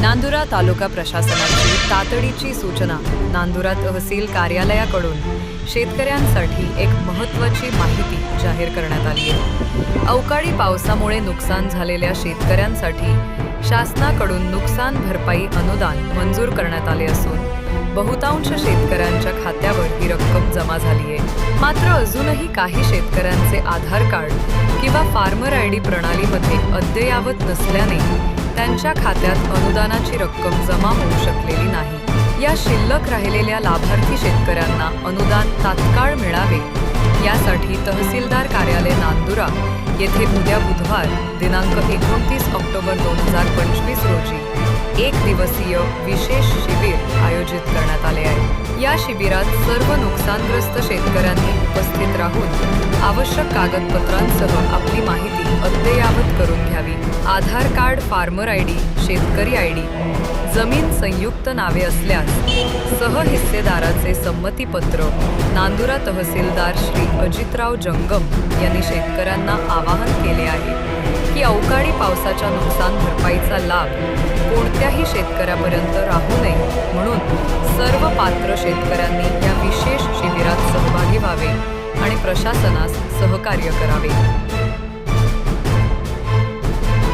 नांदुरा तालुका प्रशासनाची तातडीची सूचना नांदुरा तहसील कार्यालयाकडून. शेतकऱ्यांसाठी एक महत्त्वाची माहिती जाहीर करण्यात आली आहे. अवकाळी पावसामुळे नुकसान झालेल्या शेतकऱ्यांसाठी शासनाकडून नुकसान भरपाई अनुदान मंजूर करण्यात आले असून बहुतांश शेतकऱ्यांच्या खात्यावर ही रक्कम जमा झाली आहे. मात्र अजूनही काही शेतकऱ्यांचे आधार कार्ड किंवा फार्मर आय डी प्रणालीमध्ये अद्ययावत नसल्याने त्यांच्या खात्यात अनुदानाची रक्कम जमा होऊ शकलेली नाही. या शिल्लक राहिलेल्या लाभार्थी शेतकऱ्यांना अनुदान तात्काळ मिळावे. यासाठी तहसीलदार कार्यालय नांदुरा येथे उद्या बुधवार दिनांक एकोणतीस ऑक्टोबर दोन हजार पंचवीस रोजी एक दिवसीय विशेष शिबिर आयोजित करण्यात आले आहे. या शिबिरात सर्व नुकसानग्रस्त शेतकऱ्यांनी उपस्थित राहून आवश्यक कागदपत्रांसह आपली माहिती अद्ययावत करून घ्यावी. कार्ड फार्मर आय डी शेतकरी आय डी. जमीन संयुक्त नावे असल्यास सह हिस्सेदाराचे संमतीपत्र. नांदुरा तहसीलदार श्री अजितराव जंगम यांनी शेतकऱ्यांना आवाहन केले आहे की अवकाळी पावसाच्या नुकसान भरपाईचा लाभ कोणत्याही शेतकऱ्यापर्यंत राहू नये म्हणून सर्व पात्र शेतकऱ्यांनी या विशेष शिबिरात सहभागी व्हावे आणि प्रशासनास सहकार्य करावे.